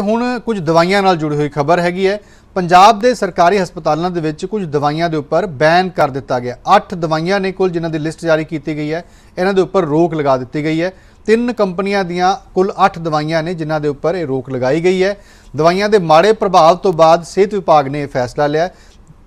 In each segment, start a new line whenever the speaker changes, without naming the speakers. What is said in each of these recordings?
ਹੁਣ ਕੁਝ ਦਵਾਈਆਂ ਨਾਲ ਜੁੜੀ ਹੋਈ ਖਬਰ ਹੈਗੀ ਹੈ। ਪੰਜਾਬ ਦੇ ਸਰਕਾਰੀ ਹਸਪਤਾਲਾਂ ਦੇ ਵਿੱਚ ਕੁਝ ਦਵਾਈਆਂ ਦੇ ਉੱਪਰ ਬੈਨ ਕਰ ਦਿੱਤਾ ਗਿਆ। 8 ਦਵਾਈਆਂ ਨੇ ਕੁੱਲ ਜਿਨ੍ਹਾਂ ਦੀ ਲਿਸਟ ਜਾਰੀ ਕੀਤੀ ਗਈ ਹੈ। ਇਹਨਾਂ ਦੇ ਉੱਪਰ ਰੋਕ ਲਗਾ ਦਿੱਤੀ ਗਈ ਹੈ। ਤਿੰਨ ਕੰਪਨੀਆਂ ਦੀਆਂ ਕੁੱਲ 8 ਦਵਾਈਆਂ ਨੇ ਜਿਨ੍ਹਾਂ ਦੇ ਉੱਪਰ ਇਹ ਰੋਕ ਲਗਾਈ ਗਈ ਹੈ। ਦਵਾਈਆਂ ਦੇ ਮਾੜੇ ਪ੍ਰਭਾਵ ਤੋਂ ਬਾਅਦ ਸਿਹਤ ਵਿਭਾਗ ਨੇ ਇਹ ਫੈਸਲਾ ਲਿਆ।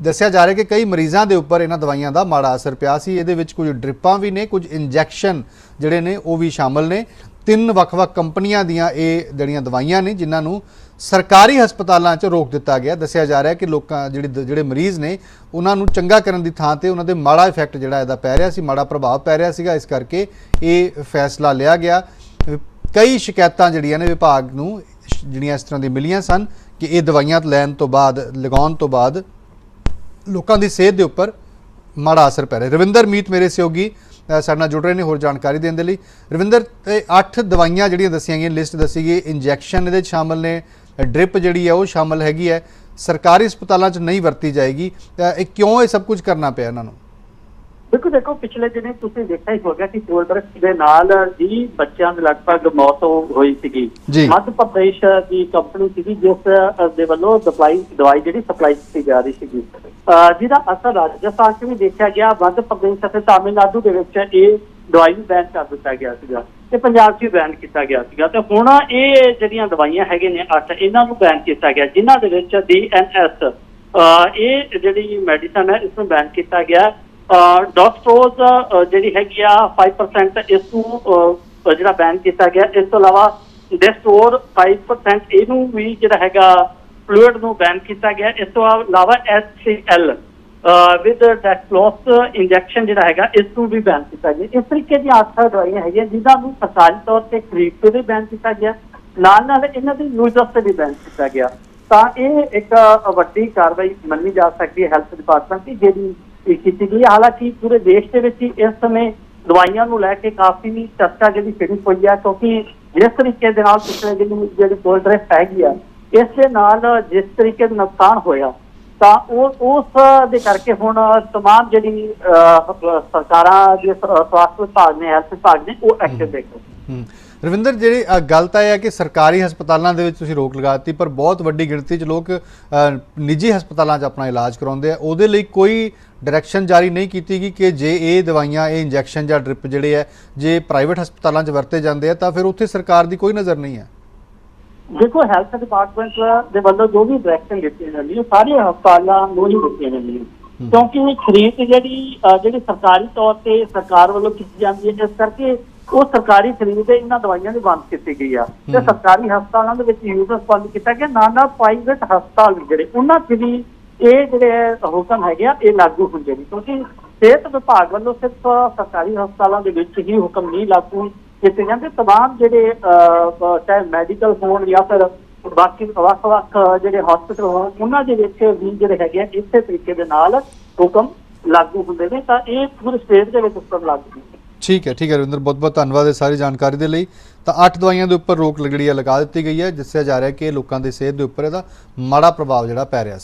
ਦੱਸਿਆ ਜਾ ਰਿਹਾ ਕਿ ਕਈ ਮਰੀਜ਼ਾਂ ਦੇ ਉੱਪਰ ਇਹਨਾਂ ਦਵਾਈਆਂ ਦਾ ਮਾੜਾ ਅਸਰ ਪਿਆ ਸੀ। ਇਹਦੇ ਵਿੱਚ ਕੁਝ ਡ੍ਰਿਪਾਂ ਵੀ ਨੇ, ਕੁਝ ਇੰਜੈਕਸ਼ਨ ਜਿਹੜੇ ਨੇ ਉਹ ਵੀ ਸ਼ਾਮਲ ਨੇ। ਤਿੰਨ ਵੱਖ-ਵੱਖ ਕੰਪਨੀਆਂ ਦੀਆਂ ਇਹ ਜਿਹੜੀਆਂ ਦਵਾਈਆਂ ਨੇ, ਜਿਨ੍ਹਾਂ ਨੂੰ ਸਰਕਾਰੀ ਹਸਪਤਾਲਾਂ 'ਚ ਰੋਕ ਦਿੱਤਾ ਗਿਆ। ਦੱਸਿਆ ਜਾ ਰਿਹਾ ਕਿ ਲੋਕਾਂ ਜਿਹੜੇ ਜਿਹੜੇ ਮਰੀਜ਼ ਨੇ, ਉਹਨਾਂ ਨੂੰ ਚੰਗਾ ਕਰਨ ਦੀ ਥਾਂ ਤੇ ਉਹਨਾਂ ਦੇ ਮਾੜਾ ਇਫੈਕਟ ਜਿਹੜਾ ਇਹਦਾ ਪੈ ਰਿਹਾ ਸੀ, ਮਾੜਾ ਪ੍ਰਭਾਵ ਪੈ ਰਿਹਾ ਸੀਗਾ। ਇਸ ਕਰਕੇ ਇਹ ਫੈਸਲਾ ਲਿਆ ਗਿਆ। ਕਈ ਸ਼ਿਕਾਇਤਾਂ ਜਿਹੜੀਆਂ ਨੇ ਵਿਭਾਗ ਨੂੰ, ਜਿਹੜੀਆਂ ਇਸ ਤਰ੍ਹਾਂ ਦੀ ਮਿਲੀਆਂ ਸਨ ਕਿ ਇਹ ਦਵਾਈਆਂ ਲੈਣ ਤੋਂ ਬਾਅਦ, ਲਗਾਉਣ ਤੋਂ ਬਾਅਦ ਲੋਕਾਂ ਦੀ ਸਿਹਤ ਦੇ ਉੱਪਰ ਮਾੜਾ ਅਸਰ ਪੈ ਰਿਹਾ। ਰਵਿੰਦਰ ਮੀਤ ਮੇਰੇ ਸਹਿਯੋਗੀ ਸਾਡੇ ਨਾਲ ਜੁੜ ਰਹੇ ਨੇ ਹੋਰ ਜਾਣਕਾਰੀ ਦੇਣ ਦੇ ਲਈ। ਰਵਿੰਦਰ ਇਹ 8 ਦਵਾਈਆਂ ਜਿਹੜੀਆਂ ਦੱਸੀਆਂ ਗਈਆਂ ਲਿਸਟ ਦੱਸੀ ਗਈ ਇੰਜੈਕਸ਼ਨ ਇਹਦੇ ਸ਼ਾਮਲ ਨੇ ਡ੍ਰਿਪ ਜਿਹੜੀ ਹੈ ਉਹ ਸ਼ਾਮਲ ਹੈਗੀ ਹੈ ਸਰਕਾਰੀ ਹਸਪਤਾਲਾਂ 'ਚ ਨਹੀਂ ਵਰਤੀ ਜਾਏਗੀ। ਇਹ ਕਿਉਂ ਇਹ ਸਭ ਕੁਝ ਕਰਨਾ ਪਿਆ ਇਹਨਾਂ ਨੂੰ?
ਦੇਖੋ ਦੇਖੋ ਪਿਛਲੇ ਦਿਨੇ ਤੁਸੀਂ ਦੇਖਿਆ ਹੀ ਹੋਗਾ ਕਿ ਕੋਲਡਰਸ ਦੇ ਨਾਲ 20 ਬੱਚਿਆਂ ਦੀ ਲਗਭਗ ਮੌਤ ਹੋਈ ਸੀਗੀ।
ਜੀ।
ਮੱਧ ਪ੍ਰਦੇਸ਼ ਦੀ ਕੰਪਨੀ ਸੀਗੀ ਜਿਸ ਦੇ ਵੱਲੋਂ ਦਵਾਈ ਦਵਾਈ ਜਿਹੜੀ ਸਪਲਾਈ ਕੀਤੀ ਜਾ ਰਹੀ ਸੀਗੀ। ਜਿਹਦਾ ਅਸਰ ਰਾਜਸਥਾਨ 'ਚ ਵੀ ਦੇਖਿਆ ਗਿਆ ਮੱਧ ਪ੍ਰਦੇਸ਼ ਅਤੇ ਤਾਮਿਲਨਾਡੂ ਦੇ ਵਿੱਚ ਇਹ ਦਵਾਈ ਨੂੰ ਬੈਨ ਕਰ ਦਿੱਤਾ ਗਿਆ ਸੀਗਾ ਤੇ ਪੰਜਾਬ 'ਚ ਵੀ ਬੈਨ ਕੀਤਾ ਗਿਆ ਸੀਗਾ। ਤੇ ਹੁਣ ਇਹ ਜਿਹੜੀਆਂ ਦਵਾਈਆਂ ਹੈਗੇ ਨੇ ਅੱਠ, ਇਹਨਾਂ ਨੂੰ ਬੈਨ ਕੀਤਾ ਗਿਆ, ਜਿਨ੍ਹਾਂ ਦੇ ਵਿੱਚ ਡੀਐਨਐਸ ਇਹ ਜਿਹੜੀ ਮੈਡੀਸਨ ਹੈ, ਇਸ ਨੂੰ ਬੈਨ ਕੀਤਾ ਗਿਆ। ਡਾਕਟਰੋਜ਼ ਜਿਹੜੀ ਹੈਗੀ ਆ 5% ਇਸ ਨੂੰ ਜਿਹੜਾ ਬੈਨ ਕੀਤਾ ਗਿਆ। ਇਸ ਤੋਂ ਇਲਾਵਾ ਡੈਸਟੋਰ 5% ਇਹਨੂੰ ਵੀ ਜਿਹੜਾ ਹੈਗਾ ਫਲੂਇਡ ਨੂੰ ਬੈਨ ਕੀਤਾ ਗਿਆ। ਇਸ ਤੋਂ ਇਲਾਵਾ HCl ਵਿਦ ਡੈਕਲੋਸ ਇੰਜੈਕਸ਼ਨ ਜਿਹੜਾ ਹੈਗਾ, ਇਸ ਨੂੰ ਵੀ ਬੈਨ ਕੀਤਾ ਗਿਆ। ਇਸ ਤਰੀਕੇ ਦੀਆਂ ਅੱਠ ਦਵਾਈਆਂ ਹੈਗੀਆਂ ਜਿਹਨਾਂ ਨੂੰ ਸਰਕਾਰੀ ਤੌਰ ਤੇ ਖਰੀਦ ਤੇ ਵੀ ਬੈਨ ਕੀਤਾ ਗਿਆ। ਨਾਲ ਨਾਲ ਇਹਨਾਂ ਦੀ ਯੂਜ਼ ਤੇ ਵੀ ਬੈਨ ਕੀਤਾ ਗਿਆ। ਤਾਂ ਇਹ ਇੱਕ ਵੱਡੀ ਕਾਰਵਾਈ ਮੰਨੀ ਜਾ ਸਕਦੀ ਹੈ ਹੈਲਥ ਡਿਪਾਰਟਮੈਂਟ ਦੀ, ਜਿਹੜੀ ਕੀਤੀ ਗਈ ਹਾਲਾਂਕਿ ਪੂਰੇ ਦੇਸ਼ ਦੇ ਵਿੱਚ ਹੀ ਇਸ ਸਮੇਂ ਦਵਾਈਆਂ ਨੂੰ ਲੈ ਕੇ ਕਾਫੀ ਚਰਚਾ ਜਿਹੜੀ ਛਿੜੀ ਹੋਈ ਹੈ ਕਿਉਂਕਿ ਜਿਸ ਤਰੀਕੇ ਦੇ ਨਾਲ ਪਿਛਲੇ ਦਿਨ ਜਿਹੜੀ ਕੋਲਡ ਡਰਿਫਟ ਹੈਗੀ ਆ ਇਸ ਦੇ ਨਾਲ ਜਿਸ ਤਰੀਕੇ ਦਾ ਨੁਕਸਾਨ ਹੋਇਆ ਤਾਂ ਉਹ ਉਸ ਦੇ ਕਰਕੇ ਹੁਣ ਤਮਾਮ ਜਿਹੜੀ ਸਰਕਾਰਾਂ ਦੇ ਸਵਾਸਥ ਵਿਭਾਗ ਨੇ ਹੈਲਥ ਵਿਭਾਗ ਨੇ ਉਹ ਐਕਸ਼ਨ ਦੇਖੋ।
ਰਵਿੰਦਰ ਜਿਹੜੀ ਗੱਲ ਤਾਂ ਇਹ ਹੈ ਕਿ ਸਰਕਾਰੀ ਹਸਪਤਾਲਾਂ ਦੇ ਵਿੱਚ ਤੁਸੀਂ ਰੋਕ ਲਗਾ ਦਿੱਤੀ ਪਰ ਬਹੁਤ ਵੱਡੀ ਗਿਣਤੀ 'ਚ ਲੋਕ ਨਿੱਜੀ ਹਸਪਤਾਲਾਂ 'ਚ ਆਪਣਾ ਇਲਾਜ ਕਰਾਉਂਦੇ ਆ। ਉਹਦੇ ਲਈ ਕੋਈ ਡਾਇਰੈਕਸ਼ਨ ਜਾਰੀ ਨਹੀਂ ਕੀਤੀ ਗਈ ਕਿ ਜੇ ਇਹ ਦਵਾਈਆਂ ਇਹ ਇੰਜੈਕਸ਼ਨ ਜਾਂ ਡ੍ਰਿਪ ਜਿਹੜੇ ਹੈ ਜੇ ਪ੍ਰਾਈਵੇਟ ਹਸਪਤਾਲਾਂ 'ਚ ਵਰਤੇ ਜਾਂਦੇ ਆ ਤਾਂ ਫਿਰ ਉੱਥੇ ਸਰਕਾਰ ਦੀ ਕੋਈ ਨਜ਼ਰ ਨਹੀਂ ਹੈ।
ਦੇਖੋ ਹੈਲਥ ਡਿਪਾਰਟਮੈਂਟ ਦੇ ਵੱਲੋਂ ਜੋ ਵੀ ਡਾਇਰੈਕਸ਼ਨ ਦਿੱਤੀ ਜਾਂਦੀ ਹੈ ਸਾਰੇ ਹਸਪਤਾਲਾਂ ਨੂੰ ਹੀ ਦਿੱਤੀਆਂ ਜਾਂਦੀਆਂ। ਕਿਉਂਕਿ ਇਹ ਖਰੀਦ ਜਿਹੜੀ ਜਿਹੜੀ ਸਰਕਾਰੀ ਤੌਰ ਤੇ ਸਰਕਾਰ ਵੱਲੋਂ ਕੀਤੀ ਜਾਂਦੀ ਹੈ ਇਸ ਕਰਕੇ ਉਹ ਸਰਕਾਰੀ ਖਰੀਦ ਦੇ ਇਹਨਾਂ ਦਵਾਈਆਂ ਦੀ ਬੰਦ ਕੀਤੀ ਗਈ ਆ। ਤੇ। ਸਰਕਾਰੀ ਹਸਪਤਾਲਾਂ ਦੇ ਵਿੱਚ ਯੂਜ਼ਰਸ ਬੰਦ ਕੀਤਾ ਗਿਆ ਨਾਲ ਨਾਲ ਪ੍ਰਾਈਵੇਟ ਹਸਪਤਾਲ ਜਿਹੜੇ ਉਹਨਾਂ 'ਚ ਵੀ ਇਹ ਜਿਹੜੇ ਹੁਕਮ ਹੈਗੇ ਆ ਇਹ ਲਾਗੂ ਹੁੰਦੇ ਨੇ। ਕਿਉਂਕਿ ਸਿਹਤ ਵਿਭਾਗ ਵੱਲੋਂ ਸਿਰਫ ਸਰਕਾਰੀ ਹਸਪਤਾਲਾਂ ਦੇ ਵਿੱਚ ਹੀ ਹੁਕਮ ਨਹੀਂ ਲਾਗੂ ਕੀਤੇ ਜਾਂਦੇ ਤਮਾਮ ਜਿਹੜੇ ਚਾਹੇ ਮੈਡੀਕਲ ਹੋਣ ਜਾਂ ਫਿਰ ਬਾਕੀ ਵੱਖ-ਵੱਖ ਜਿਹੜੇ ਹਸਪਤਾਲ ਹੋਣ, ਉਹਨਾਂ ਦੇ ਵਿੱਚ ਵੀ ਜਿਹੜੇ ਹੈਗੇ ਆ, ਇਸੇ ਤਰੀਕੇ ਦੇ ਨਾਲ ਹੁਕਮ ਲਾਗੂ ਹੁੰਦੇ ਨੇ, ਤਾਂ ਇਹ ਪੂਰੇ ਸਟੇਟ ਦੇ ਵਿੱਚ ਉੱਪਰ ਲਾਗੂ ਨੇ।
ਠੀਕ ਹੈ ਠੀਕ ਹੈ ਰਵਿੰਦਰ ਬਹੁਤ ਬਹੁਤ ਧੰਨਵਾਦ ਇਹ ਸਾਰੀ ਜਾਣਕਾਰੀ ਦੇ ਲਈ। ਤਾਂ 8 ਦਵਾਈਆਂ ਦੇ ਉੱਪਰ ਰੋਕ ਲਗੜੀ ਲਗਾ ਦਿੱਤੀ ਗਈ ਹੈ ਦੱਸਿਆ ਜਾ ਰਿਹਾ ਕਿ ਲੋਕਾਂ ਦੀ ਸਿਹਤ ਦੇ ਉੱਪਰ ਇਹਦਾ ਮਾੜਾ ਪ੍ਰਭਾਵ ਜਿਹੜਾ ਪੈ ਰਿਹਾ ਸੀ।